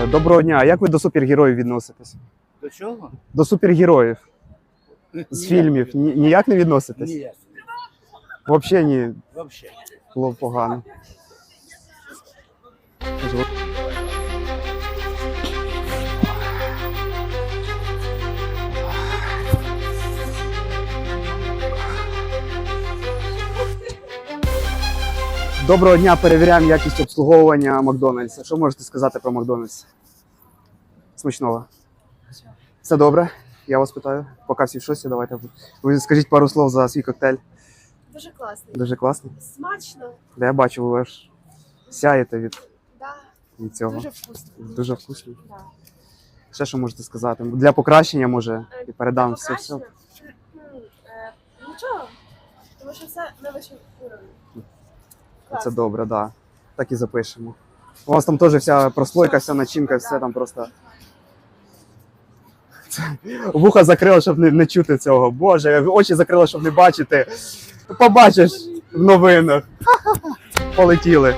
Е, Доброго дня. А як ви до супергероїв відноситесь? До чого? До супергероїв з фільмів Ні- ніяк не відноситесь? Ні, Взагалі ні, взагалі. було погано. Доброго дня, перевіряємо якість обслуговування Макдональдса. Що можете сказати про Макдональдс? Смачного. Все добре? Я вас питаю. Поки всі в шоці, давайте. Ви скажіть пару слов за свій коктейль. Дуже класний. Дуже класний. Смачно, Да, я бачу, ви аж сяєте від, да. від цього. дуже вкусно. Дуже вкусно. Да. Ще що можете сказати? Для покращення, може, і передам все. все. Е, Нічого, тому що все на вищому уровні. Це добре, так. Да. Так і запишемо. У вас там теж вся прослойка, вся начинка, все там просто. Вуха закрила, щоб не, не чути цього. Боже, очі закрила, щоб не бачити. Побачиш в новинах. Полетіли.